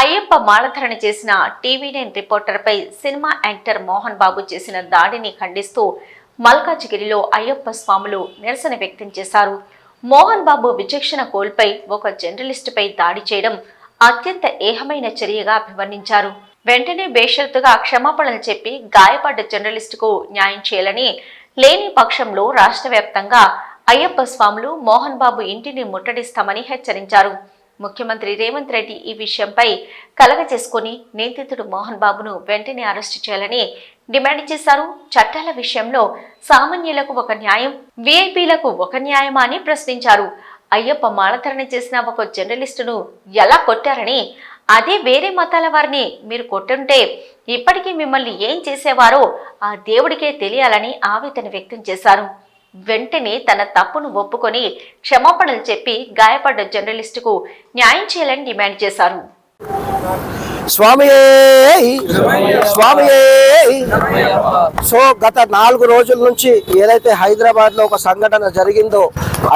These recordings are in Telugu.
అయ్యప్ప మాలధరణ చేసిన టీవీ నైన్ రిపోర్టర్పై సినిమా యాక్టర్ మోహన్ బాబు చేసిన దాడిని ఖండిస్తూ మల్కాజిగిరిలో అయ్యప్ప స్వాములు నిరసన వ్యక్తం చేశారు. మోహన్ బాబు విచక్షణ కోల్పై ఒక జర్నలిస్టుపై దాడి చేయడం అత్యంత ఏహమైన చర్యగా అభివర్ణించారు. వెంటనే బేషరతుగా క్షమాపణలు చెప్పి గాయపడ్డ జర్నలిస్టుకు న్యాయం చేయాలని లేని పక్షంలో రాష్ట్ర వ్యాప్తంగా అయ్యప్ప స్వాములు మోహన్ బాబు ఇంటిని ముట్టడిస్తామని హెచ్చరించారు. ముఖ్యమంత్రి రేవంత్ రెడ్డి ఈ విషయంపై కలగజేసుకుని నిందితుడు మోహన్ బాబును వెంటనే అరెస్టు చేయాలని డిమాండ్ చేశారు. చట్టాల విషయంలో సామాన్యులకు ఒక న్యాయం విఐపీలకు ఒక న్యాయమా అని ప్రశ్నించారు. అయ్యప్ప మాలధరణ చేసిన ఒక జర్నలిస్టును ఎలా కొట్టారని అదే వేరే మతాల వారిని మీరు కొట్టుంటే ఇప్పటికీ మిమ్మల్ని ఏం చేసేవారో ఆ దేవుడికే తెలియాలని ఆవేదన వ్యక్తం చేశారు. వెంటనే తన తప్పును ఒప్పుకొని క్షమాపణలు చెప్పి గాయపడ్డ జర్నలిస్టుకు న్యాయం చేయాలని డిమాండ్ చేశారు. స్వామియే స్వామియే. సో గత నాలుగు రోజుల నుంచి ఏదైతే హైదరాబాద్లో ఒక సంఘటన జరిగిందో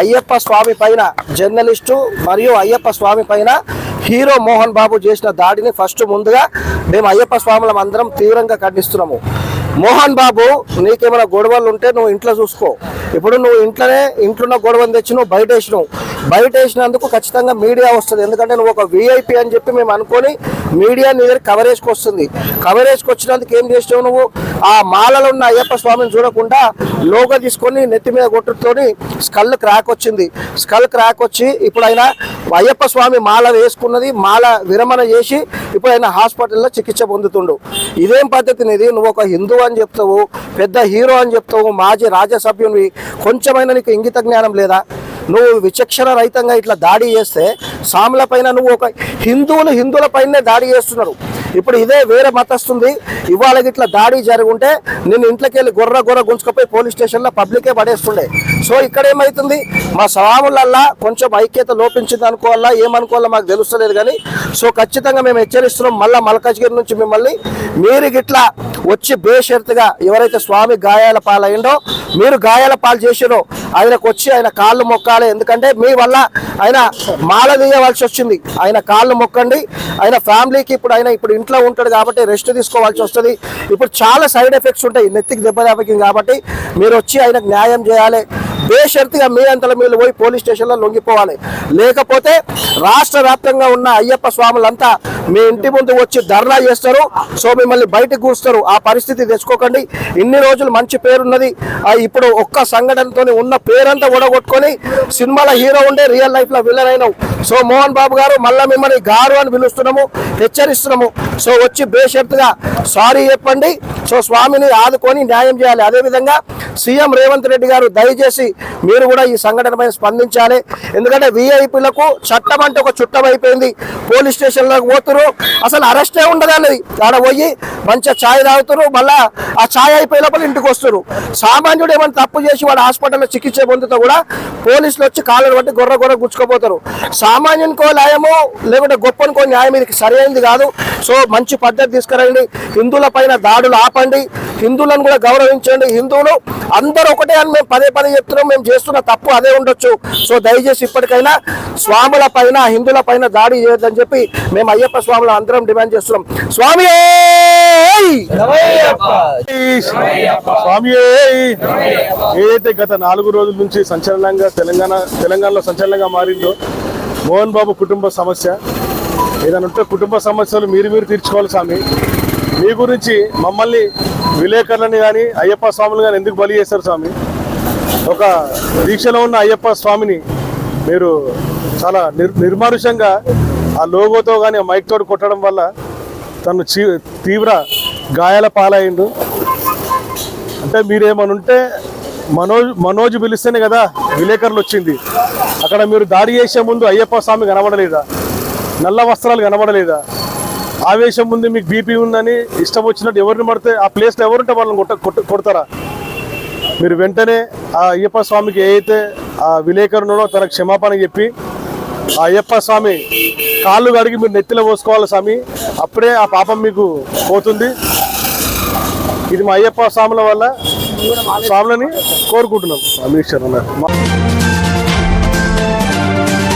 అయ్యప్ప స్వామి పైన జర్నలిస్టు మరియు అయ్యప్ప స్వామి పైన హీరో మోహన్ బాబు చేసిన దాడిని ఫస్ట్ ముందుగా మేము అయ్యప్ప స్వాములం అందరం తీవ్రంగా ఖండిస్తున్నాము. మోహన్ బాబు నీకేమైనా గొడవలు ఉంటే నువ్వు ఇంట్లో చూసుకో. ఇప్పుడు నువ్వు ఇంట్లోనే ఇంట్లో గొడవలు తెచ్చి నువ్వు బయట వేసినావు బయట వేసినందుకు ఖచ్చితంగా మీడియా వస్తుంది. ఎందుకంటే నువ్వు ఒక విఐపి అని చెప్పి మేము అనుకొని మీడియా నీ దగ్గర కవరేజ్కి వస్తుంది. కవరేజ్కి వచ్చినందుకు ఏం చేసావు నువ్వు? ఆ మాలలో ఉన్న అయ్యప్ప స్వామిని చూడకుండా లోగో తీసుకొని నెత్తి మీద కొట్టుతోని స్కల్ క్రాక్ వచ్చింది స్కల్ క్రాక్ వచ్చి ఇప్పుడు ఆయన అయ్యప్ప స్వామి మాల వేసుకున్నది మాల విరమణ చేసి ఇప్పుడు ఆయన హాస్పిటల్లో చికిత్స పొందుతుండు. ఇదేం పద్ధతి ఇది నువ్వు ఒక హిందూ అని చెప్తావు పెద్ద హీరో అని చెప్తావు మాజీ రాజ్యసభ్యునివి. కొంచెమైనా నీకు ఇంగిత జ్ఞానం లేదా? నువ్వు విచక్షణ రహితంగా ఇట్లా దాడి చేస్తే సాముల పైన నువ్వు ఒక హిందువులు హిందువుల పైనే దాడి చేస్తున్నారు. ఇప్పుడు ఇదే వేరే మతస్తుంది ఇవాళ ఇట్లా దాడి జరుగుంటే నేను ఇంట్లోకి వెళ్ళి గొర్ర గొర్ర గుంజుకపోయి పోలీస్ స్టేషన్లో పబ్లికే పడేస్తుండే. సో ఇక్కడ ఏమవుతుంది మా స్వాములల్లా కొంచెం ఐక్యత లోపించింది అనుకోవాలా? ఏమనుకోవాలా మాకు తెలుస్తలేదు కానీ సో ఖచ్చితంగా మేము హెచ్చరిస్తున్నాం. మళ్ళీ మల్కాజ్గిరి నుంచి మిమ్మల్ని. మీరు గిట్లా వచ్చి బేషరతుగా ఎవరైతే స్వామి గాయాల పాలయ్యిండో మీరు గాయాల పాలు చేసిరో ఆయనకు వచ్చి ఆయన కాళ్ళు మొక్కాలి. ఎందుకంటే మీ వల్ల ఆయన మాల వేయవలసి వచ్చింది. ఆయన కాళ్ళు మొక్కండి. ఆయన ఫ్యామిలీకి ఇప్పుడు ఆయన ఇప్పుడు ఇంట్లో ఉంటాడు కాబట్టి రెస్ట్ తీసుకోవాల్సి వస్తుంది. ఇప్పుడు చాలా సైడ్ ఎఫెక్ట్స్ ఉంటాయి. నెత్తికి దెబ్బ దెబ్బకింది కాబట్టి మీరు వచ్చి ఆయనకు న్యాయం చేయాలి. బేషరతుగా మీ అంతల మీరు పోయి పోలీస్ స్టేషన్లో లొంగిపోవాలి. లేకపోతే రాష్ట్ర వ్యాప్తంగా ఉన్న అయ్యప్ప స్వాములంతా మీ ఇంటి ముందు వచ్చి ధర్నా చేస్తారు. సో మిమ్మల్ని బయటకు కూస్తారు ఆ పరిస్థితి తెచ్చుకోకండి. ఇన్ని రోజులు మంచి పేరున్నది. ఇప్పుడు ఒక్క సంఘటనతో ఉన్న పేరంతా ఓడగొట్టుకొని సినిమాల హీరో ఉండే రియల్ లైఫ్లో విలన్ అయినావు. సో మోహన్ బాబు గారు మళ్ళీ మిమ్మల్ని గారు అని పిలుస్తున్నాము. హెచ్చరిస్తున్నాము. సో వచ్చి బేషరతుగా సారీ చెప్పండి. సో స్వామిని ఆదుకొని న్యాయం చేయాలి. అదేవిధంగా సీఎం రేవంత్ రెడ్డి గారు దయచేసి మీరు కూడా ఈ సంఘటన పైన స్పందించాలి. ఎందుకంటే విఐపీలకు చట్టం అంటే ఒక చుట్టం అయిపోయింది. పోలీస్ స్టేషన్లోకి పోతురు. అసలు అరెస్టే ఉండదు అన్నది ఆడ పోయి మంచిగా ఛాయ్ తాగుతారు. మళ్ళా ఆ ఛాయ్ అయిపోయే లోపల ఇంటికి వస్తారు. సామాన్యుడు ఏమైనా తప్పు చేసి వాడు హాస్పిటల్లో చికిత్స పొందుతా కూడా పోలీసులు వచ్చి కాళ్ళను బట్టి గొర్ర గొర్ర గుచ్చుకోపోతారు సామాన్యునికో న్యాయము లేకుంటే గొప్పనికో న్యాయం ఇది సరైనది కాదు. సో మంచి పద్ధతి తీసుకురండి. హిందువుల పైన దాడులు ఆపండి. హిందువులను కూడా గౌరవించండి. హిందువులు అందరూ ఒకటే అని మేము పదే పదే చెప్తున్నాం. మేము చేస్తున్న తప్పు అదే ఉండొచ్చు. సో దయచేసి ఇప్పటికైనా స్వాముల పైన హిందువుల పైన దాడి చేయొద్దని చెప్పి మేము అయ్యప్ప స్వాములు అందరం డిమాండ్ చేస్తున్నాం. స్వామి స్వామి ఏదైతే గత నాలుగు రోజుల నుంచి సంచలనంగా తెలంగాణ తెలంగాణలో సంచలనంగా మారిందో మోహన్ బాబు కుటుంబ సమస్య. ఏదైనా ఉంటే కుటుంబ సమస్యలు మీరు మీరు తీర్చుకోవాలి స్వామి. మీ గురించి మమ్మల్ని విలేకరులని కానీ అయ్యప్ప స్వాములు కానీ ఎందుకు బలి చేశారు స్వామి? ఒక దీక్షలో ఉన్న అయ్యప్ప స్వామిని మీరు చాలా నిర్ నిర్మానుషంగా ఆ లోగోతో కానీ ఆ మైక్ తోటి కొట్టడం వల్ల తను చీ- తీవ్ర గాయాల పాలైండు. అంటే మీరేమని ఉంటే మనోజ్ మనోజ్ పిలిస్తేనే కదా విలేకరులు వచ్చింది. అక్కడ మీరు దాడి చేసే ముందు అయ్యప్ప స్వామి కనబడలేదా? నల్ల వస్త్రాలు కనబడలేదా? ఆవేశం ముందు మీకు బీపీ ఉందని ఇష్టం వచ్చినట్టు ఎవరిని పడితే ఆ ప్లేస్లో ఎవరుంటే వాళ్ళని కొట్ట కొట్ట- కొడతారా? మీరు వెంటనే ఆ అయ్యప్ప స్వామికి ఏదైతే ఆ విలేకరునో తన క్షమాపణ చెప్పి ఆ అయ్యప్ప స్వామి కాళ్ళు కడిగి మీరు నెత్తిలో పోసుకోవాలి స్వామి. అప్పుడే ఆ పాపం మీకు పోతుంది. ఇది మా అయ్యప్ప స్వాముల వల్ల స్వాములని కోరుకుంటున్నాం. స్వామి